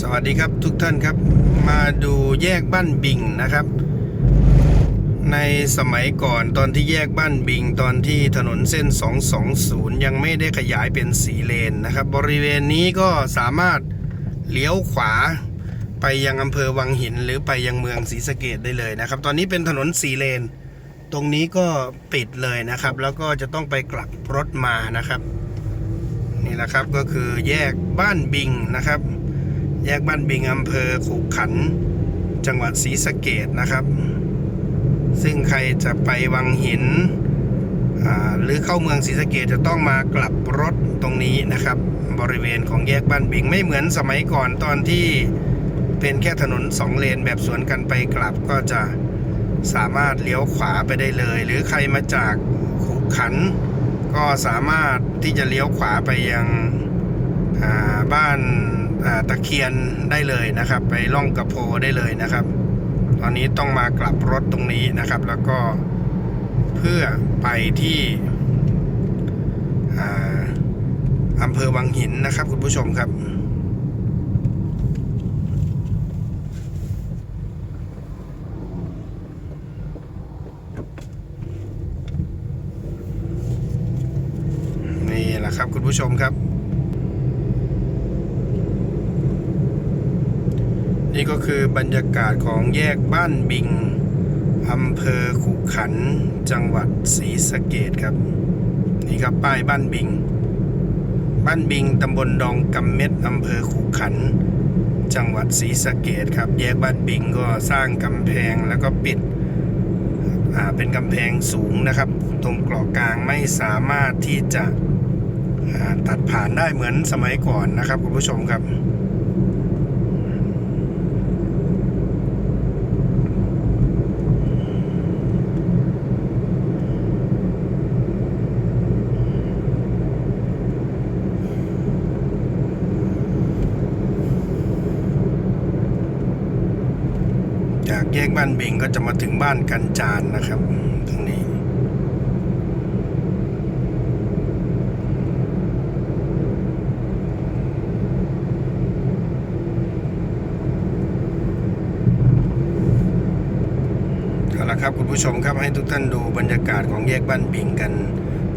สวัสดีครับทุกท่านครับ มาดูแยกบ้านบิงนะครับ ในสมัยก่อนตอนที่แยกบ้านบิง ตอนที่ถนนเส้น 220 ยังไม่ได้ขยายเป็นสีเลนนะครับ บริเวณนี้ก็สามารถเลี้ยวขวาไปยังอำเภอวังหินหรือไปยังเมืองศรีสะเกดได้เลยนะครับ ตอนนี้เป็นถนนสีเลน ตรงนี้ก็ปิดเลยนะครับ แล้วก็จะต้องไปกลับรถมานะครับ นี่แหละครับก็คือแยกบ้านบิงนะครับ แยกบ้านบิงอำเภอขุขัน จังหวัดศรีสะเกดนะครับ ซึ่งใครจะไปวังหินหรือเข้าเมืองศรีสะเกดจะต้องมากลับรถตรงนี้นะครับ บริเวณของแยกบ้านบิงไม่เหมือนสมัยก่อนตอนที่เป็นแค่ถนนสองเลนแบบสวนกันไปกลับก็จะสามารถเลี้ยวขวาไปได้เลย หรือใครมาจากขุขัน ก็สามารถที่จะเลี้ยวขวาไปยังบ้าน ตะเคียนได้เลยนะครับ ไปล่องกระโพได้เลยนะครับ ตอนนี้ต้องมากลับรถตรงนี้นะครับ แล้วก็เพื่อไปที่อำเภอวังหินนะครับ คุณผู้ชมครับนี่แหละครับคุณผู้ชมครับ นี่ก็คือบรรยากาศของแยกบ้านบิงอำเภอขุขันจังหวัดศรีสะเกดครับ นี่ครับป้ายบ้านบิง บ้านบิงตำบลดองกำเม็ดอำเภอขุขัน จังหวัดศรีสะเกดครับ แยกบ้านบิงก็สร้างกำแพงแล้วก็ปิดเป็นกำแพงสูงนะครับ ตรงเกาะกลางไม่สามารถที่จะตัดผ่านได้เหมือนสมัยก่อนนะครับคุณผู้ชมครับ จากแยกบ้านบิงก็จะมาถึงบ้านกันจานนะครับ ตรงนี้ เอาละครับคุณผู้ชมครับให้ทุกท่านดูบรรยากาศของแยกบ้านบิงกัน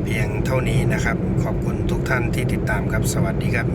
เพียงเท่านี้นะครับ ขอบคุณทุกท่านที่ติดตามครับ สวัสดีครับ